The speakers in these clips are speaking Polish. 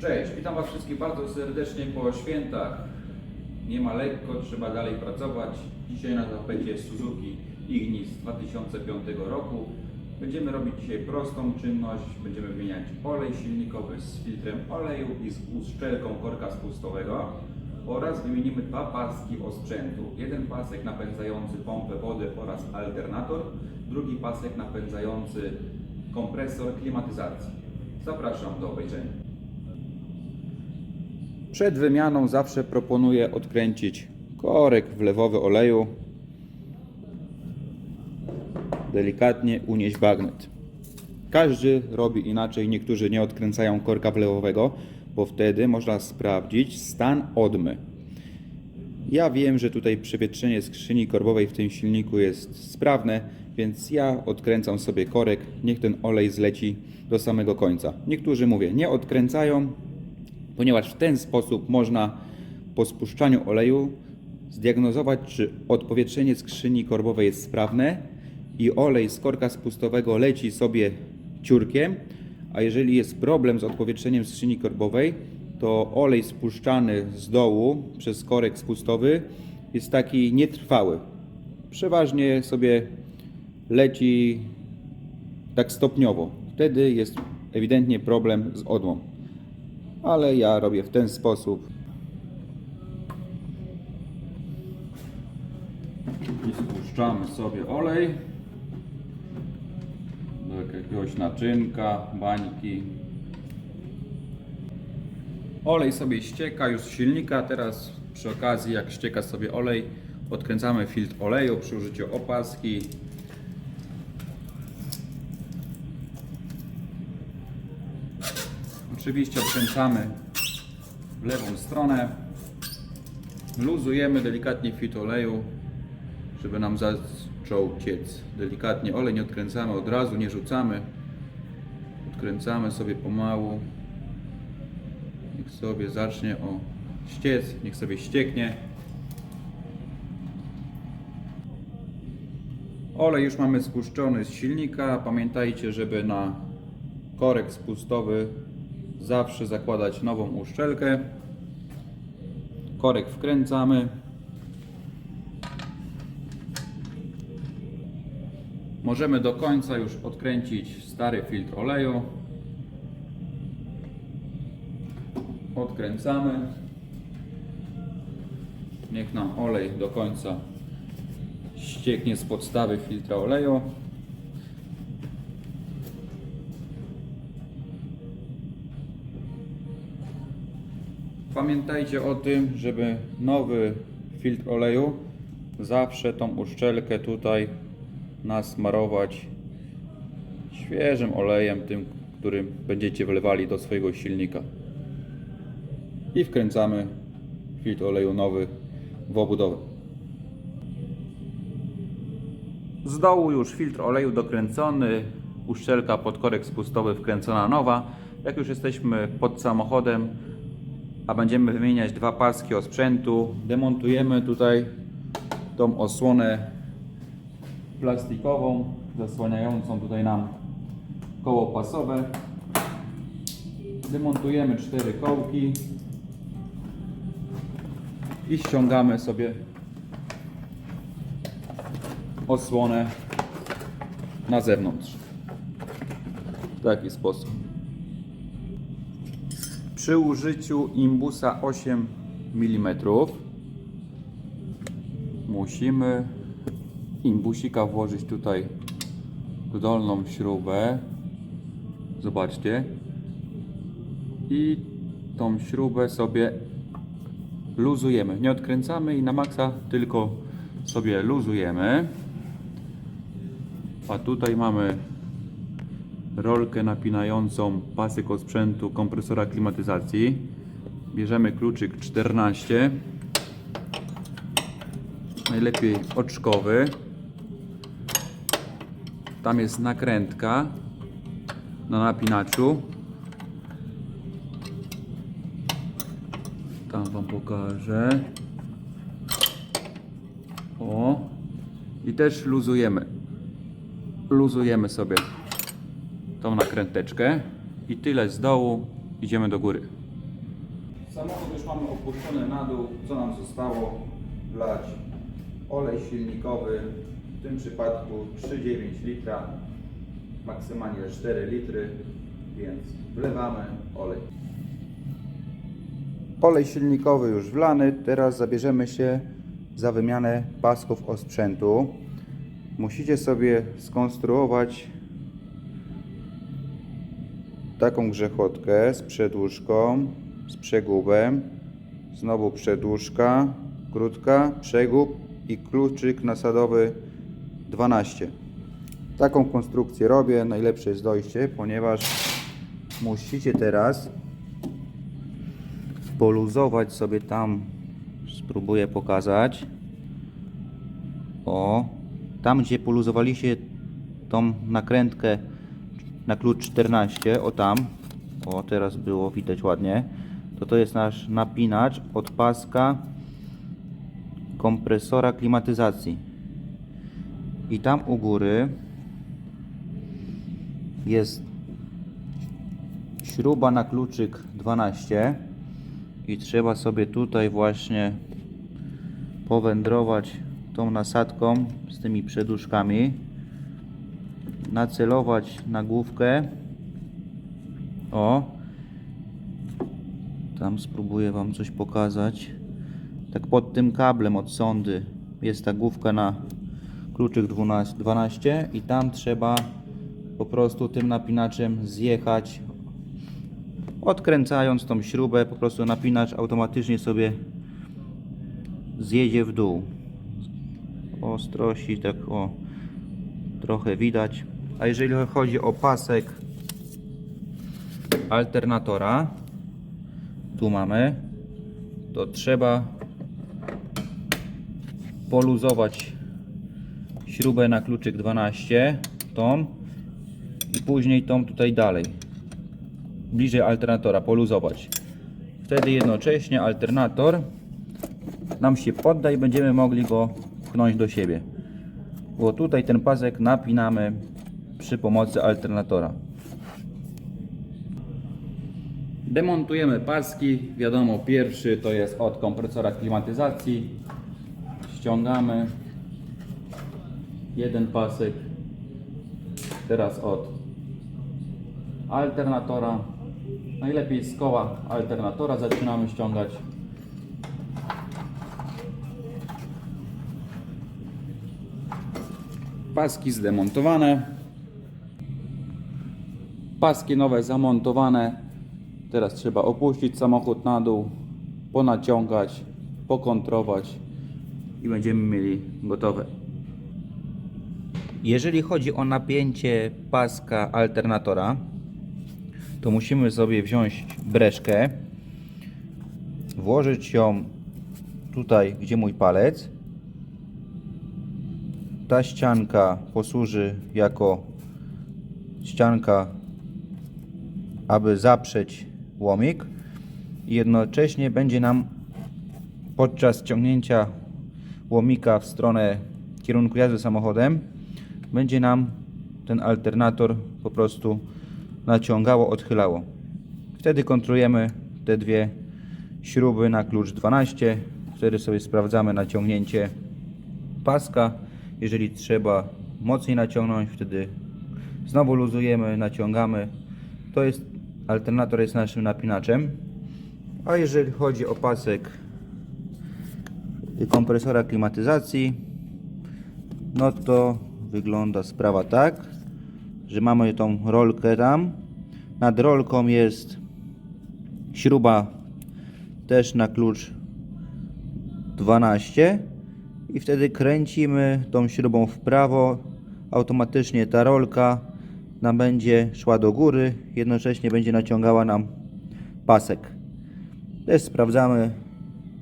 Cześć, witam Was wszystkich bardzo serdecznie po świętach. Nie ma lekko, trzeba dalej pracować. Dzisiaj na tapecie Suzuki Ignis 2005 roku. Będziemy robić dzisiaj prostą czynność. Będziemy wymieniać olej silnikowy z filtrem oleju i z uszczelką korka spustowego oraz wymienimy dwa paski osprzętu. Jeden pasek napędzający pompę wody oraz alternator, drugi pasek napędzający kompresor klimatyzacji. Zapraszam do obejrzenia. Przed wymianą zawsze proponuję odkręcić korek wlewowy oleju. Delikatnie unieść bagnet. Każdy robi inaczej, niektórzy nie odkręcają korka wlewowego, bo wtedy można sprawdzić stan odmy. Ja wiem, że tutaj przewietrzenie skrzyni korbowej w tym silniku jest sprawne, więc ja odkręcam sobie korek, niech ten olej zleci do samego końca. Niektórzy mówię, nie odkręcają, ponieważ w ten sposób można po spuszczaniu oleju zdiagnozować, czy odpowietrzenie skrzyni korbowej jest sprawne i olej z korka spustowego leci sobie ciurkiem, a jeżeli jest problem z odpowietrzeniem skrzyni korbowej, to olej spuszczany z dołu przez korek spustowy jest taki nietrwały. Przeważnie sobie leci tak stopniowo. Wtedy jest ewidentnie problem z odłą ale ja robię w ten sposób. I spuszczamy sobie olej do jakiegoś naczynka, bańki. Olej sobie ścieka już z silnika. Teraz przy okazji, jak ścieka sobie olej, odkręcamy filtr oleju przy użyciu opaski. Oczywiście odkręcamy w lewą stronę. Luzujemy delikatnie fit oleju, żeby nam zaczął ciec. Delikatnie olej nie odkręcamy od razu, nie rzucamy. Odkręcamy sobie pomału. Niech sobie zacznie o ściec, niech sobie ścieknie. Olej już mamy spuszczony z silnika. Pamiętajcie, żeby na korek spustowy zawsze zakładać nową uszczelkę. Korek wkręcamy. Możemy do końca już odkręcić stary filtr oleju. Odkręcamy. Niech nam olej do końca ścieknie z podstawy filtra oleju. Pamiętajcie o tym, żeby nowy filtr oleju zawsze tą uszczelkę tutaj nasmarować świeżym olejem, tym, którym będziecie wlewali do swojego silnika. I wkręcamy filtr oleju nowy w obudowę. Z dołu już filtr oleju dokręcony, uszczelka pod korek spustowy wkręcona nowa. Jak już jesteśmy pod samochodem, a będziemy wymieniać dwa paski osprzętu, demontujemy tutaj tą osłonę plastikową, zasłaniającą tutaj nam koło pasowe. Demontujemy cztery kołki i ściągamy sobie osłonę na zewnątrz. W taki sposób. Przy użyciu imbusa 8 mm musimy imbusika włożyć tutaj w dolną śrubę. Zobaczcie. I tą śrubę sobie luzujemy. Nie odkręcamy i na maksa, tylko sobie luzujemy. A tutaj mamy rolkę napinającą pasek osprzętu kompresora klimatyzacji. Bierzemy kluczyk 14. Najlepiej oczkowy. Tam jest nakrętka na napinaczu. Tam Wam pokażę. O. I też luzujemy. Luzujemy sobie tą nakręteczkę i tyle z dołu idziemy do góry. Samochód już mamy opuszczony na dół. Co nam zostało? Wlać olej silnikowy, w tym przypadku 3,9 litra, maksymalnie 4 litry, więc wlewamy olej. Olej silnikowy już wlany, teraz zabierzemy się za wymianę pasków osprzętu. Musicie sobie skonstruować taką grzechotkę z przedłużką, z przegubem, znowu przedłużka, krótka, przegub i kluczyk nasadowy 12. Taką konstrukcję robię, najlepsze jest dojście, ponieważ musicie teraz poluzować sobie tam, spróbuję pokazać. O, tam gdzie poluzowaliście tą nakrętkę na klucz 14, o tam, o teraz było widać ładnie, to to jest nasz napinacz od paska kompresora klimatyzacji. I tam u góry jest śruba na kluczyk 12 i trzeba sobie tutaj właśnie powędrować tą nasadką z tymi przeduszkami nacelować na główkę o. Tam spróbuję Wam coś pokazać. Tak pod tym kablem od sondy jest ta główka na kluczyk 12, 12 i tam trzeba po prostu tym napinaczem zjechać. Odkręcając tą śrubę po prostu napinacz automatycznie sobie zjedzie w dół. Ostrości tak o trochę widać a jeżeli chodzi o pasek alternatora tu mamy to trzeba poluzować śrubę na kluczyk 12 tą i później tą tutaj dalej. Bliżej alternatora poluzować. Wtedy jednocześnie alternator nam się podda i będziemy mogli go pchnąć do siebie. Bo tutaj ten pasek napinamy przy pomocy alternatora. Demontujemy paski. Wiadomo pierwszy to jest od kompresora klimatyzacji. Ściągamy. Jeden pasek. Teraz od alternatora. Najlepiej z koła alternatora zaczynamy ściągać. Paski zdemontowane paski nowe zamontowane teraz trzeba opuścić samochód na dół ponaciągać pokontrować i będziemy mieli gotowe jeżeli chodzi o napięcie paska alternatora, to musimy sobie wziąć breszkę, włożyć ją tutaj, gdzie mój palec. Ta ścianka posłuży jako ścianka, aby zaprzeć łomik i jednocześnie będzie nam podczas ciągnięcia łomika w stronę kierunku jazdy samochodem będzie nam ten alternator po prostu naciągało, odchylało. Wtedy kontrolujemy te dwie śruby na klucz 12. Wtedy sobie sprawdzamy naciągnięcie paska. Jeżeli trzeba mocniej naciągnąć, wtedy znowu luzujemy, naciągamy. To jest alternator jest naszym napinaczem. A jeżeli chodzi o pasek kompresora klimatyzacji, no to wygląda sprawa tak, że mamy tą rolkę tam. Nad rolką jest śruba też na klucz 12 i wtedy kręcimy tą śrubą w prawo. Automatycznie ta rolka nam będzie szła do góry, jednocześnie będzie naciągała nam pasek. Też sprawdzamy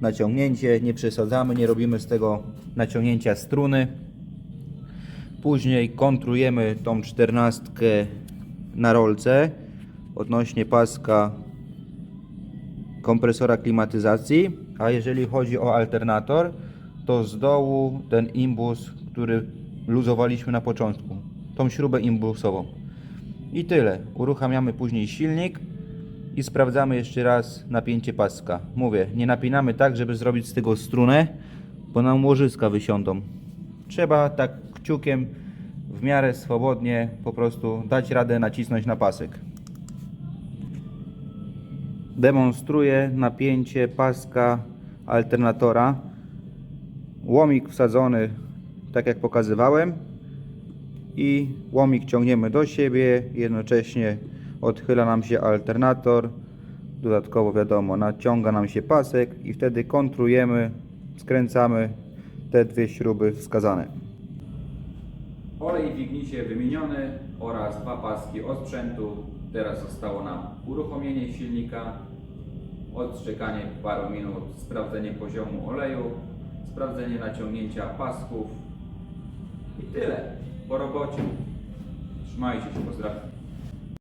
naciągnięcie, nie przesadzamy, nie robimy z tego naciągnięcia struny. Później kontrujemy tą czternastkę na rolce odnośnie paska kompresora klimatyzacji, a jeżeli chodzi o alternator, to z dołu ten imbus, który luzowaliśmy na początku, tą śrubę imbusową. I tyle. Uruchamiamy później silnik I sprawdzamy jeszcze raz napięcie paska. Mówię, nie napinamy tak, żeby zrobić z tego strunę, bo nam łożyska wysiądą. Trzeba tak kciukiem w miarę swobodnie po prostu dać radę nacisnąć na pasek. Demonstruję napięcie paska alternatora. Łomik wsadzony tak jak pokazywałem i łomik ciągniemy do siebie, jednocześnie odchyla nam się alternator, dodatkowo wiadomo naciąga nam się pasek i wtedy kontrujemy, skręcamy te dwie śruby wskazane. Olej w ignicie wymieniony oraz dwa paski osprzętu. Teraz zostało nam uruchomienie silnika, odczekanie paru minut, sprawdzenie poziomu oleju, sprawdzenie naciągnięcia pasków i tyle po robocie. Trzymajcie się, pozdrawiam.